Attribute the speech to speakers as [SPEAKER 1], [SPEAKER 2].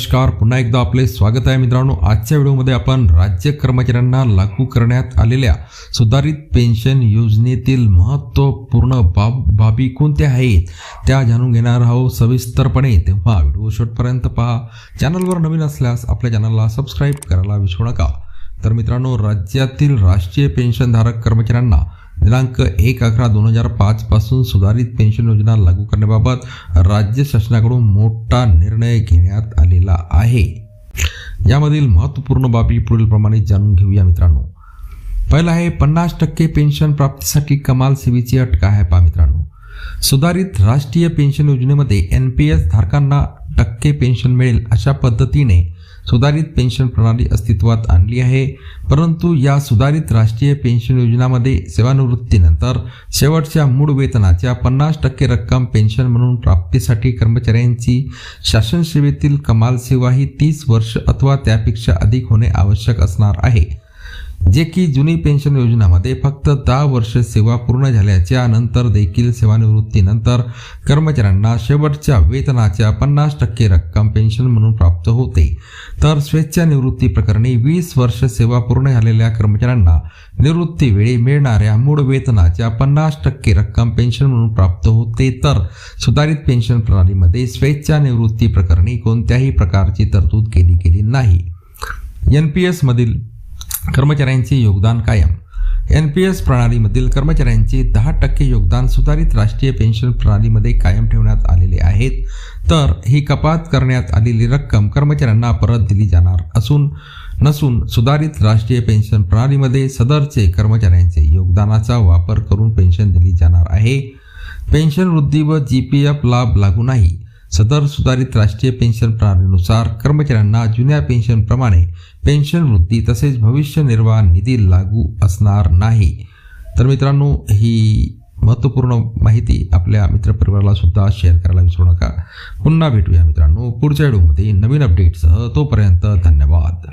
[SPEAKER 1] नमस्कार. पुन्हा एकदा आपले स्वागत आहे मित्रांनो. आजच्या व्हिडिओमध्ये आपण राज्य कर्मचाऱ्यांना लागू करण्यात आलेल्या सुधारित पेन्शन योजनेतील महत्त्वपूर्ण बाब बाबी कोणत्या आहेत? त्या जाणून घेणार आहोत सविस्तरपणे. तेव्हा व्हिडिओ शेवटपर्यंत पहा. चॅनलवर नवीन असल्यास आपल्या चॅनलला सबस्क्राईब करायला विसरू नका. तर मित्रांनो राज्यातील राष्ट्रीय पेन्शनधारक कर्मचाऱ्यांना दिनांक एक अकरा दोन हजार पाचपासून सुधारित पेन्शन योजना लागू करण्याबाबत राज्य शासनाकडून मोठा निर्णय घेण्यात आलेला आहे. यामधील महत्त्वपूर्ण बाबी पुढीलप्रमाणे जाणून घेऊया मित्रांनो. पहिला आहे पन्नास टक्के पेन्शन प्राप्तीसाठी कमाल सेवेची अट काय आहे पहा मित्रांनो. सुधारित राष्ट्रीय पेन्शन योजनेमध्ये एन पी एस धारकांना टक्के पेन्शन मिळेल अशा पद्धतीने सुधारित पेन्शन प्रणाली अस्तित्वात आणली आहे. परंतु या सुधारित राष्ट्रीय पेन्शन योजनामध्ये सेवानिवृत्तीनंतर शेवटच्या मूळ वेतनाच्या पन्नास टक्के रक्कम पेन्शन म्हणून प्राप्तीसाठी कर्मचाऱ्यांची शासन सेवेतील कमाल सेवा ही तीस वर्ष अथवा त्यापेक्षा अधिक होणे आवश्यक असणार आहे. जे की जुनी पेन्शन योजनामध्ये फक्त दहा वर्ष सेवा पूर्ण झाल्याच्यानंतर देखील सेवानिवृत्तीनंतर कर्मचाऱ्यांना शेवटच्या वेतनाच्या पन्नास टक्के रक्कम पेन्शन म्हणून प्राप्त होते. तर स्वेच्छानिवृत्ती प्रकरणी वीस वर्ष सेवा पूर्ण झालेल्या कर्मचाऱ्यांना निवृत्तीवेळी मिळणाऱ्या मूळ वेतनाच्या पन्नास टक्के रक्कम पेन्शन म्हणून प्राप्त होते. तर सुधारित पेन्शन प्रणालीमध्ये स्वेच्छानिवृत्ती प्रकरणी कोणत्याही प्रकारची तरतूद केली गेली नाही. एन पी एसमधील कर्मचाऱ्यांचे योगदान कायम. एन पी एस प्रणालीमधील कर्मचाऱ्यांचे दहा टक्के योगदान सुधारित राष्ट्रीय पेन्शन प्रणालीमध्ये कायम ठेवण्यात आलेले आहेत. तर ही कपात करण्यात आलेली रक्कम कर्मचाऱ्यांना परत दिली जाणार असून नसून सुधारित राष्ट्रीय पेन्शन प्रणालीमध्ये सदरचे कर्मचाऱ्यांचे योगदानाचा वापर करून पेन्शन दिली जाणार आहे. पेन्शन वृद्धी व जी पी एफ लाभ लागू नाही. सदर सुधारित राष्ट्रीय पेन्शन प्रणालीनुसार कर्मचाऱ्यांना जुन्या पेन्शनप्रमाणे पेन्शन वृद्धी तसेच भविष्य निर्वाह निधी लागू असणार नाही. तर मित्रांनो ही महत्त्वपूर्ण माहिती आपल्या मित्रपरिवाराला सुद्धा शेअर करायला विसरू नका. पुन्हा भेटूया मित्रांनो पुढच्या व्हिडिओमध्ये नवीन अपडेटसह तोपर्यंत धन्यवाद.